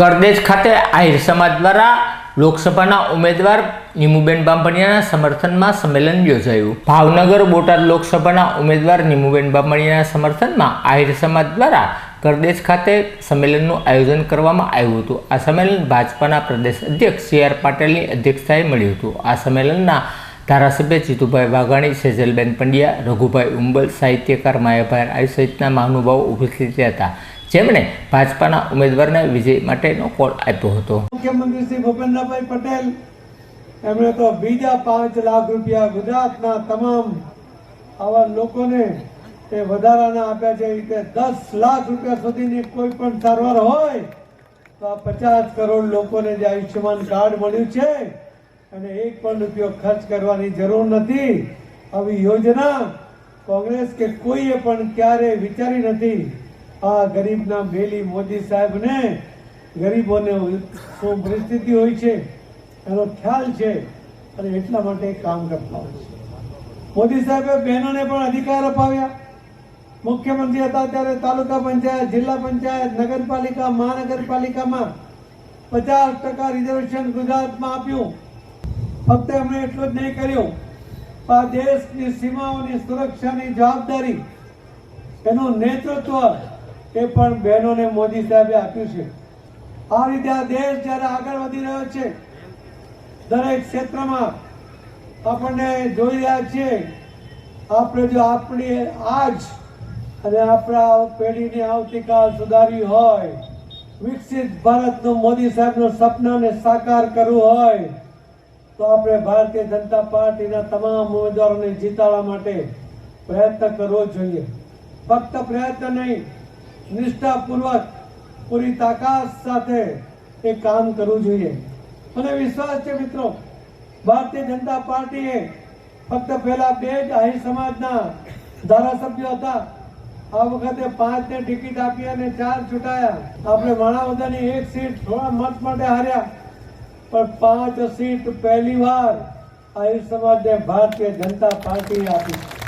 કરદેશ ખાતે આહિર સમાજ દ્વારા લોકસભાના ઉમેદવાર નીમુબેન બાંભણિયાના સમર્થનમાં સંમેલન યોજાયું. ભાવનગર બોટાદ લોકસભાના ઉમેદવાર નીમુબેન બાંભણિયાના સમર્થનમાં આહિર સમાજ દ્વારા કરદેશ ખાતે સંમેલનનું આયોજન કરવામાં આવ્યું હતું. આ સંમેલન ભાજપાના પ્રદેશ અધ્યક્ષ સી આર પાટીલની અધ્યક્ષતાએ મળ્યું હતું. આ સંમેલનના ધારાસભ્ય જીતુભાઈ વાઘાણી, સેજલબેન પંડ્યા, રઘુભાઈ ઉંબલ, સાહિત્યકાર માયાભાઈ આઈ સહિતના મહાનુભાવો ઉપસ્થિત હતા. જેમણે ભાજપાના ઉમેદવારને વિજય માટેનો કોલ આપ્યો હતો. મુખ્યમંત્રી શ્રી ભૂપેન્દ્રભાઈ પટેલ, એમણે તો બીજા પાંચ લાખ રૂપિયા ગુજરાતના તમામ આવા લોકોને એ વધારાના આપ્યા છે. રીતે દસ લાખ રૂપિયા સુધીની કોઈ પણ સારવાર હોય તો આ પચાસ કરોડ લોકોને જે આયુષ્યમાન કાર્ડ મળ્યું છે અને એક પણ રૂપિયો ખર્ચ કરવાની જરૂર નથી. આવી યોજના કોંગ્રેસ કે કોઈએ પણ ક્યારે વિચારી નથી. આ ગરીબના બેલી મોદી સાહેબને ગરીબોને શું પરિસ્થિતિ હોય છે, એનો ખ્યાલ છે અને એટલા માટે કામ કરતા હોય છે. મોદી સાહેબે બહેનોને પણ અધિકાર અપાવ્યા. મુખ્યમંત્રી હતા ત્યારે તાલુકા પંચાયત, જિલ્લા પંચાયત, નગરપાલિકા, મહાનગરપાલિકામાં પચાસ ટકા રિઝર્વેશન ગુજરાતમાં આપ્યું. ફક્ત એમણે એટલું જ નહીં કર્યું. આ દેશની સીમાઓની સુરક્ષાની જવાબદારી, એનું નેતૃત્વ એ પણ બહેનોને મોદી સાહેબે આપ્યું છે. આ રીતે આ દેશ જ્યારે આગળ વધી રહ્યો છે, દરેક ક્ષેત્રમાં આપણને જોઈ રહ્યા છીએ આપણે જો આપણી આજ અને આપણા પેઢીને આવતીકાલ સુધારવી હોય, વિકસિત ભારતનું મોદી સાહેબનું સપનાને સાકાર કરવું હોય, તો આપણે ભારતીય જનતા પાર્ટીના તમામ ઉમેદવારોને જીતાડવા માટે પ્રયત્ન કરવો જોઈએ. ફક્ત પ્રયત્ન નહીં નિષ્ઠાપૂર્વક, પૂરી તાકાત સાથે એ કામ કરવું જોઈએ. મને વિશ્વાસ છે મિત્રો, ભારતીય જનતા પાર્ટીએ ફક્ત પહેલા બે જ આહિર સમાજના ધારાસભ્યો હતા. આ વખતે પાંચ ને ટિકિટ આપી અને ચાર ચૂંટાયા આપણે માણાવદરની એક સીટ થોડા મત માટે હાર્યા. પણ પાંચ સીટ પહેલી વાર આહિર સમાજને ભારતીય જનતા પાર્ટીએ આપી.